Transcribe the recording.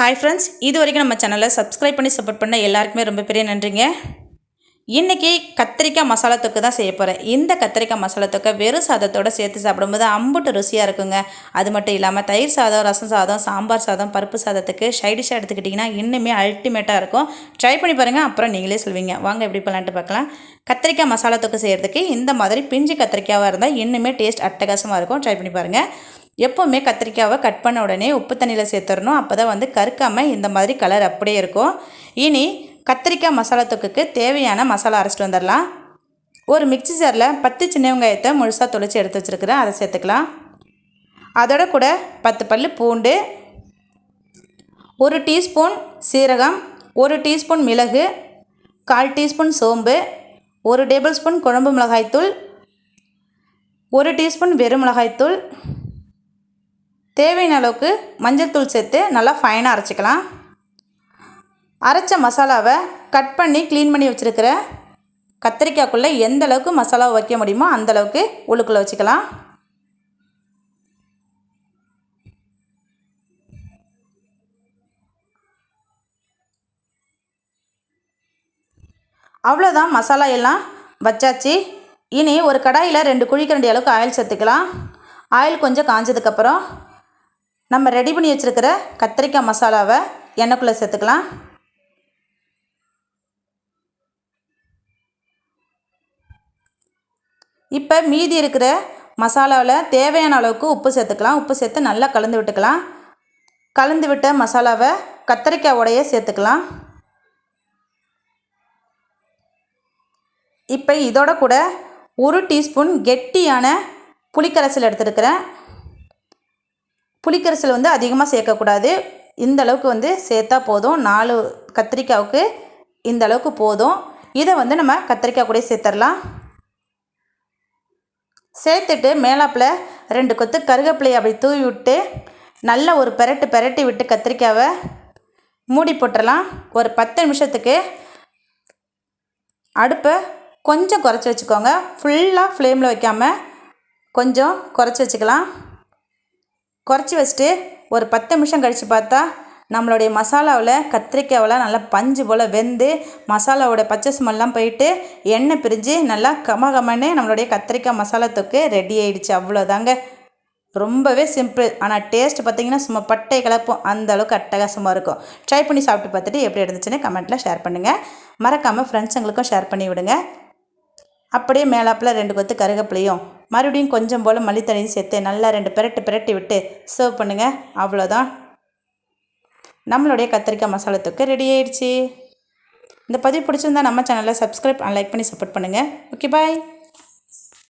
Hi friends இது வரைக்கும் நம்ம சேனலை சப்ஸ்கிரைப் பண்ணி சப்போர்ட் பண்ண எல்லாருக்குமே ரொம்ப பெரிய நன்றிங்க. இன்றைக்கி கத்திரிக்காய் மசாலா தொக்கு தான் செய்ய போகிறேன் இந்த கத்திரிக்காய் மசாலா தொக்கை வெறும் சாதத்தோடு சேர்த்து சாப்பிடும்போது அம்புட்டு ருசியாக இருக்குங்க. அது மட்டும் இல்லாமல் தயிர் சாதம் ரசம் சாதம் சாம்பார் சாதம் பருப்பு சாதத்துக்கு சைடிஷாக எடுத்துக்கிட்டிங்கன்னா இன்னுமே அல்டிமேட்டாக இருக்கும். ட்ரை பண்ணி பாருங்கள் அப்புறம் நீங்களே சொல்வீங்க. வாங்க எப்படி பண்ணலான்ட்டு பார்க்கலாம். கத்திரிக்காய் மசாலா தொக்கு செய்கிறதுக்கு இந்த மாதிரி பிஞ்சு கத்திரிக்காயாக இருந்தால் இன்னுமே டேஸ்ட் அட்டகாசமாக இருக்கும். ட்ரை பண்ணி பாருங்கள் எப்போவுமே கத்திரிக்காவை கட் பண்ண உடனே உப்பு தண்ணியில் சேர்த்துடணும். அப்போ தான் வந்து கருக்காமல் இந்த மாதிரி கலர் அப்படியே இருக்கும். இனி கத்திரிக்காய் மசாலா தொக்குக்கு தேவையான மசாலா அரைச்சிட்டு வந்துடலாம். ஒரு மிக்சி ஜாரில் பத்து சின்ன வெங்காயத்தை முழுசாக தொளிச்சு எடுத்து வச்சுருக்கிறேன். அதை சேர்த்துக்கலாம். அதோட கூட பத்து பல் பூண்டு ஒரு டீஸ்பூன் சீரகம் ஒரு டீஸ்பூன் மிளகு கால் டீஸ்பூன் சோம்பு ஒரு டேபிள் ஸ்பூன் குழம்பு மிளகாய்த்தூள் ஒரு டீஸ்பூன் வெறும் மிளகாய்த்தூள் தேவையான அளவுக்கு மஞ்சள் தூள் சேர்த்து நல்லா ஃபைனாக அரைச்சிக்கலாம். அரைச்ச மசாலாவை கட் பண்ணி க்ளீன் பண்ணி வச்சுருக்கிற கத்திரிக்காய்க்குள்ளே எந்த அளவுக்கு மசாலாவை வைக்க முடியுமோ அந்தளவுக்கு உள்ளுக்குள்ளே வச்சுக்கலாம். அவ்வளோதான் மசாலா எல்லாம் வச்சாச்சு. இனி ஒரு கடாயில் ரெண்டு குழிக்கரண்டி அளவுக்கு ஆயில் சேர்த்துக்கலாம். ஆயில் கொஞ்சம் காஞ்சதுக்கப்புறம் நம்ம ரெடி பண்ணி வச்சுருக்கிற கத்திரிக்காய் மசாலாவை எண்ணெய்க்குள்ளே சேர்த்துக்கலாம். இப்போ மீதி இருக்கிற மசாலாவில் தேவையான அளவுக்கு உப்பு சேர்த்துக்கலாம். உப்பு சேர்த்து நல்லா கலந்து விட்டுக்கலாம். கலந்து விட்ட மசாலாவை கத்திரிக்காய் உடைய சேர்த்துக்கலாம். இப்போ இதோட கூட ஒரு டீஸ்பூன் கெட்டியான புளிக்கரைசல் எடுத்துருக்கிறேன். புளிக்கரைசல் வந்து அதிகமாக சேர்க்கக்கூடாது. இந்த அளவுக்கு வந்து சேர்த்தா போதும். நாலு கத்திரிக்காவுக்கு இந்த அளவுக்கு போதும். இதை வந்து நம்ம கத்திரிக்காய் கூட சேர்த்துடலாம் சேர்த்துட்டு மேலாப்பில் ரெண்டு கொத்து கருகப்பிலையை அப்படி தூவி விட்டு நல்ல ஒரு பெரட்டு பெரட்டி விட்டு கத்திரிக்காவை மூடி போட்டுடலாம் ஒரு பத்து நிமிஷத்துக்கு அடுப்பை கொஞ்சம் குறைச்சி வச்சுக்கோங்க. ஃபுல்லாக ஃப்ளேமில் வைக்காமல் கொஞ்சம் குறைச்சி வச்சுக்கலாம். குறைச்சி வச்சுட்டு ஒரு பத்து நிமிஷம் கழித்து பார்த்தா நம்மளுடைய மசாலாவில் கத்திரிக்காவெல்லாம் நல்லா பஞ்சு போல் வெந்து மசாலாவோட பச்சை ஸ்மெல்லாம் போயிட்டு எண்ணெய் பிரிஞ்சு நல்லா கம கமன்னு நம்மளுடைய கத்திரிக்காய் மசாலா தொக்கு ரெடி ஆகிடுச்சு அவ்வளோதாங்க ரொம்பவே சிம்பிள் ஆனால் டேஸ்ட் பார்த்திங்கன்னா சும்மா பட்டை கலப்போம். அந்த அளவுக்கு அட்டகாசமாக இருக்கும். ட்ரை பண்ணி சாப்பிட்டு பார்த்துட்டு எப்படி இருந்துச்சுன்னு கமெண்ட்டில் ஷேர் பண்ணுங்கள் மறக்காமல் ஃப்ரெண்ட்ஸுங்களுக்கும் ஷேர் பண்ணி விடுங்க. அப்படியே மேலாப்பில் ரெண்டு கொத்து கருகப்பிலையும் மறுபடியும் கொஞ்சம் போல் மல்லித்தண்ணியும் சேர்த்து நல்லா ரெண்டு பிரட்டு பிரட்டி விட்டு சர்வ் பண்ணுங்கள் அவ்வளோதான் நம்மளுடைய கத்திரிக்காய் மசாலா தொக்கு ரெடி ஆயிடுச்சு. இந்த பதிவு பிடிச்சிருந்தா நம்ம சேனலை சப்ஸ்கிரைப் அண்ட் லைக் பண்ணி சப்போர்ட் பண்ணுங்கள் ஓகே பாய்